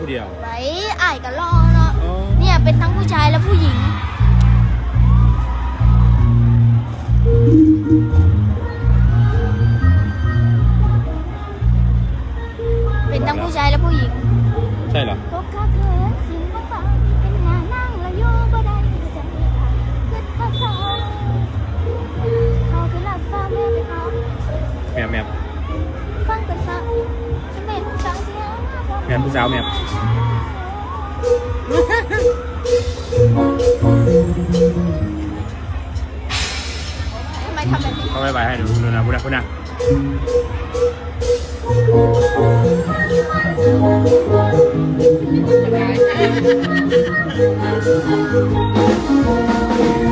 ผู้เดียวไว้อ้ายก็รอเนาะเนี่ยเป็นทั้งผู้ชายและผู้หญิง เป็นทั้งผู้ชายและผู้หญิง ใช่เหรอ แมบผู้สาวแมบทำไมทำแบบนี้เขาไว้ไว้ให้ดูดูนะพูดนะพูดนะ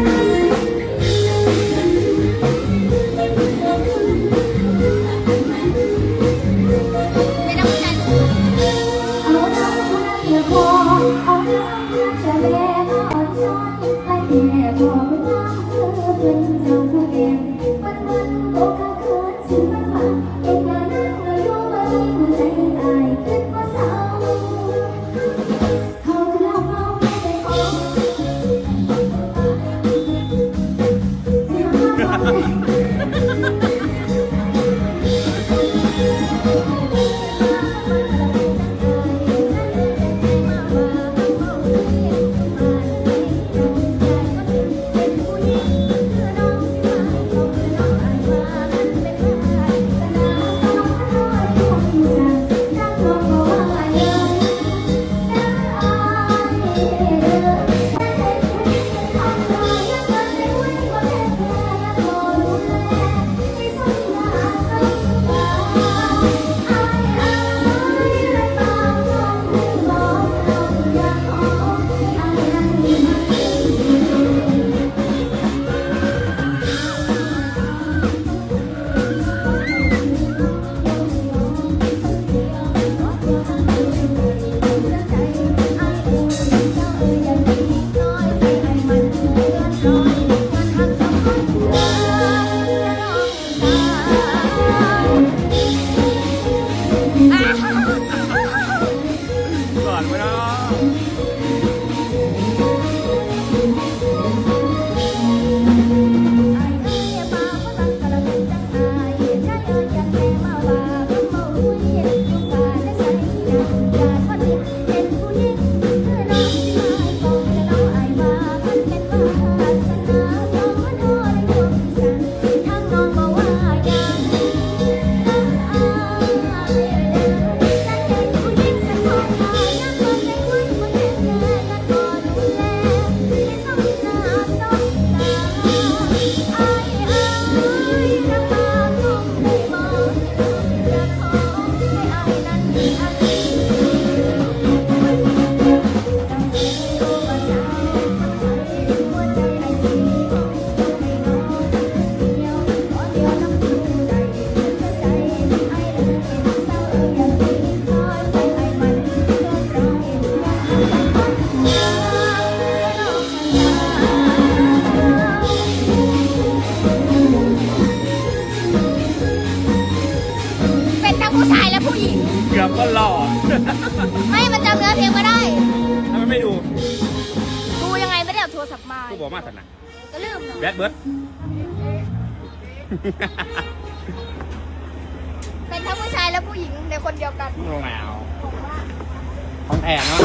ไม่ หล ไม่มันจำเนื้อเพลงมาได้ ทำไมไม่ดูดูยังไงไม่ได้เอาโทรศัพท์มากูบอกมาสันนะก็ลืมเนาะแบดเบิร์ด เป็นทั้งผู้ชายและผู้หญิงในคนเดียวกัน โรงแรมของแท้เนาะ